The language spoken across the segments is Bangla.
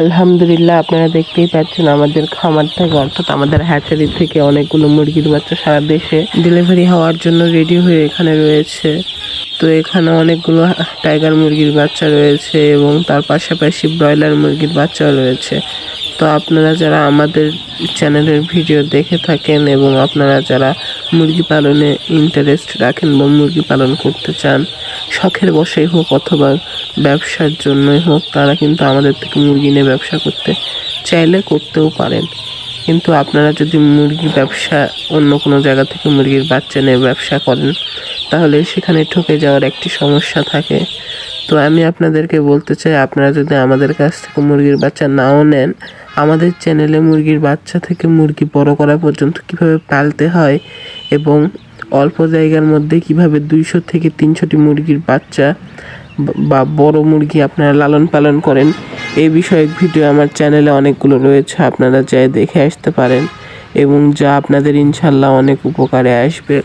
আলহামদুলিল্লাহ, আপনারা দেখতেই পাচ্ছেন আমাদের খামার থেকে অর্থাৎ আমাদের হ্যাচারি থেকে অনেকগুলো মুরগির বাচ্চা সারা দেশে ডেলিভারি হওয়ার জন্য রেডি হয়ে এখানে রয়েছে। তো এখানে অনেকগুলো টাইগার মুরগির বাচ্চা রয়েছে এবং তার পাশাপাশি ব্রয়লার মুরগির বাচ্চাও রয়েছে। তো আপনারা যারা আমাদের চ্যানেলের ভিডিও দেখে থাকেন এবং আপনারা যারা মুরগি পালনে ইন্টারেস্ট রাখেন বা মুরগি পালন করতে চান শখের বসেই হোক অথবা ব্যবসার জন্যই হোক, তারা কিন্তু আমাদের থেকে মুরগি নিয়ে ব্যবসা করতে চাইলে করতেও পারেন। কিন্তু আপনারা যদি মুরগির ব্যবসা অন্য কোনো জায়গা থেকে মুরগির বাচ্চা নিয়ে ব্যবসা করেন, তাহলে সেখানে ঠকে যাওয়ার একটি সমস্যা থাকে। তো আমি আপনাদেরকে বলতে চাই, আপনারা যদি আমাদের কাছ থেকে মুরগির বাচ্চা নাও নেন, আমাদের চ্যানেলে মুরগির বাচ্চা থেকে মুরগি বড় করা পর্যন্ত কীভাবে পালতে হয় এবং অল্প জায়গার মধ্যে কীভাবে দুইশো থেকে তিনশোটি মুরগির বাচ্চা বা- বড় মুরগি আপনারা লালন পালন করেন এই বিষয়ক ভিডিও আমার চ্যানেলে অনেকগুলো রয়েছে, আপনারা চাই দেখে আসতে পারেন এবং যা আপনাদের ইনশাল্লাহ অনেক উপকারে আসবে।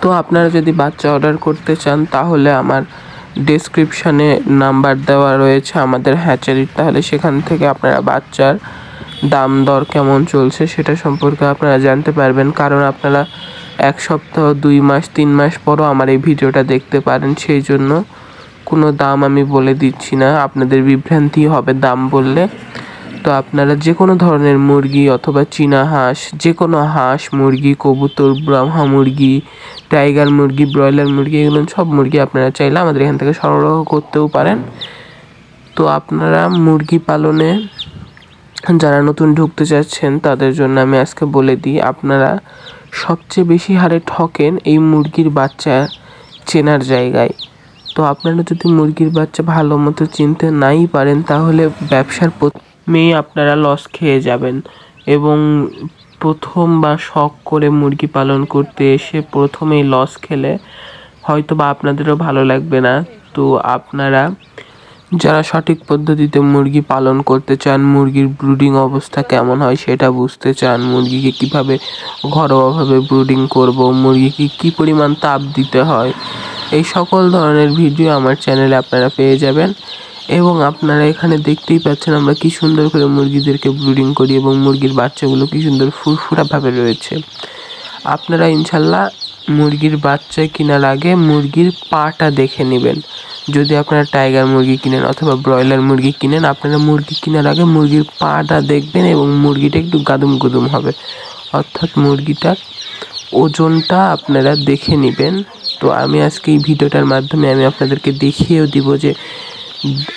তো আপনারা যদি বাচ্চা অর্ডার করতে চান, তাহলে আমার ডেসক্রিপশানে নাম্বার দেওয়া রয়েছে আমাদের হ্যাচারির তাহলে সেখান থেকে আপনারা বাচ্চার দাম দর কেমন চলছে সেটা সম্পর্কে আপনারা জানতে পারবেন। কারণ আপনারা এক সপ্তাহ, দুই মাস, তিন মাস পরও আমার এই ভিডিওটা দেখতে পারেন। সেই জন্য কোনো দাম আমি বলে দিচ্ছি না। আপনাদের বিভ্রান্তি হবে দাম বললে। তো আপনারা যে কোনো ধরনের মুরগি অথবা চীনা হাঁস, যে কোনো হাঁস মুরগি, কবুতর, ব্রাহ্মা মুরগি, টাইগার মুরগি, ব্রয়লার মুরগি, এগুলো সব মুরগি আপনারা চাইলে আমাদের এখান থেকে সরবরাহ করতেও পারেন। তো আপনারা মুরগি পালনে যারা নতুন ঢুকতে চাচ্ছেন তাদের জন্য আমি আজকে বলে দিই, আপনারা সবচেয়ে বেশি হারে ঠকেন এই মুরগির বাচ্চা চেনার জায়গায়। তো আপনারা যদি মুরগির বাচ্চা ভালো মতো চিনতে নাই পারেন, তাহলে ব্যবসার প্রথমেই আপনারা লস খেয়ে যাবেন এবং প্রথম বা শখ করে মুরগি পালন করতে এসে প্রথমেই লস খেলে হয়তো বা আপনাদেরও ভালো লাগবে না। তো আপনারা যারা সঠিক পদ্ধতিতে মুরগি পালন করতে চান, মুরগির ব্রুডিং অবস্থা কেমন হয় সেটা বুঝতে চান। মুরগিকে কীভাবে ঘরোয়াভাবে ব্রুডিং করব, মুরগিকে কি পরিমাণ তাপ দিতে হয়, এই সকল ধরনের ভিডিও আমার চ্যানেলে আপনারা পেয়ে যাবেন এবং আপনারা এখানে দেখতেই পাচ্ছেন আমরা কি সুন্দর করে মুরগিদেরকে ব্রুডিং করি এবং মুরগির বাচ্চাগুলো কি সুন্দর ফুরফুরাভাবে রয়েছে। আপনারা ইনশাল্লাহ মুরগির বাচ্চা কেনার আগে মুরগির পাটা দেখে নেবেন। যদি আপনারা টাইগার মুরগি কিনেন অথবা ব্রয়লার মুরগি কিনেন আপনারা মুরগি কেনার আগে মুরগির পাটা দেখবেন এবং মুরগিটা একটু গাদুম গুদুম হবে। অর্থাৎ মুরগিটার ওজনটা আপনারা দেখে নেবেন। তো আমি আজকে এই ভিডিওটার মাধ্যমে আমি আপনাদেরকে দেখিয়েও দিব যে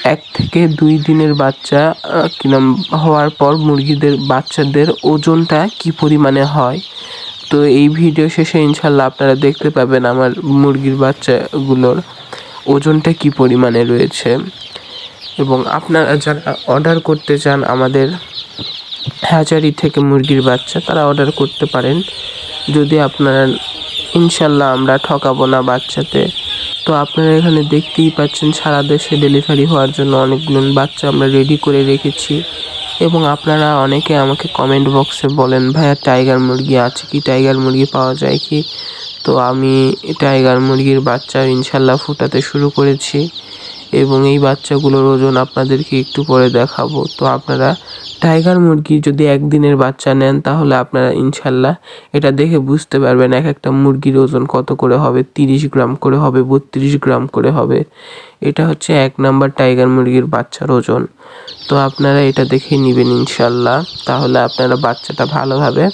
এক থেকে দুই দিনের বাচ্চা আহ, কি নাম হওয়ার পর মুরগিদের বাচ্চাদের ওজনটা কি পরিমাণে হয়। তো এই ভিডিও শেষে ইনশাল্লাহ আপনারা দেখতে পাবেন আমার মুরগির বাচ্চাগুলোর। ওজনটা কি পরিমাণে রয়েছে? এবং আপনারা যারা অর্ডার করতে চান আমাদের হ্যাচারি থেকে মুরগির বাচ্চা, তারা অর্ডার করতে পারেন। যদি আপনারা ইনশাল্লাহ আমরা ঠকাবো না বাচ্চাতে। তো আপনারা এখানে দেখতেই পাচ্ছেন, সারা দেশে ডেলিভারি হওয়ার জন্য অনেকগুলো বাচ্চা আমরা রেডি করে রেখেছি। এবং আপনারা অনেকে আমাকে কমেন্ট বক্সে বলেন, ভাইয়া টাইগার মুরগি আছে কি? টাইগার মুরগি পাওয়া যায় কি? তো আমি টাইগার মুরগির বাচ্চা ইনশাল্লাহ ফুটাতে শুরু করেছি। এবং এই বাচ্চাগুলোর ওজন আপনাদেরকে একটু পরে দেখাবো। তো আপনারা টাইগার মুরগি যদি একদিনের বাচ্চা নেন, তাহলে আপনারা ইনশাল্লাহ এটা দেখে বুঝতে পারবেন এক একটা মুরগির ওজন কত করে হবে। তিরিশ গ্রাম করে হবে, বত্রিশ গ্রাম করে হবে। এটা হচ্ছে এক নাম্বার টাইগার মুরগির বাচ্চার ওজন। তো আপনারা এটা দেখে নেবেন ইনশাল্লাহ। তাহলে আপনারা বাচ্চাটা ভালোভাবে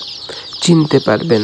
চিনতে পারবেন।